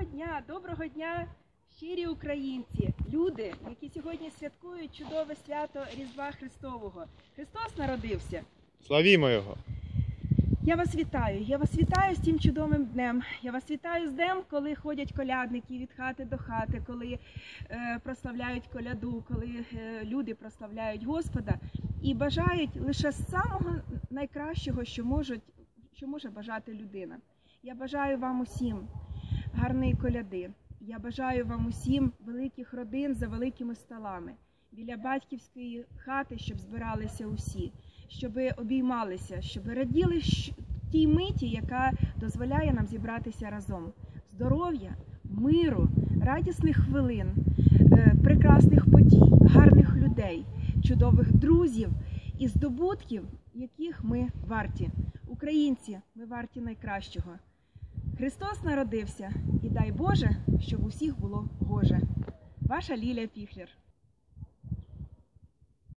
Доброго дня, доброго дня, щирі українці, люди, які сьогодні святкують чудове свято Різдва Христового. Христос народився. Славімо Його! Я вас вітаю. Я вас вітаю з цим чудовим днем. Я вас вітаю з днем, коли ходять колядники від хати до хати, коли е, прославляють коляду, коли е, люди прославляють Господа і бажають лише самого найкращого, що можуть, що може бажати людина. Я бажаю вам усім гарної коляди. Я бажаю вам усім великих родин за великими столами, біля батьківської хати, щоб збиралися усі, щоб обіймалися, щоб раділи тій миті, яка дозволяє нам зібратися разом. Здоров'я, миру, радісних хвилин, е, прекрасних подій, гарних людей, чудових друзів і здобутків, яких ми варті. Українці, ми варті найкращого. Христос народився, і дай Боже, щоб усіх було гоже. Ваша Лілія Піхлер.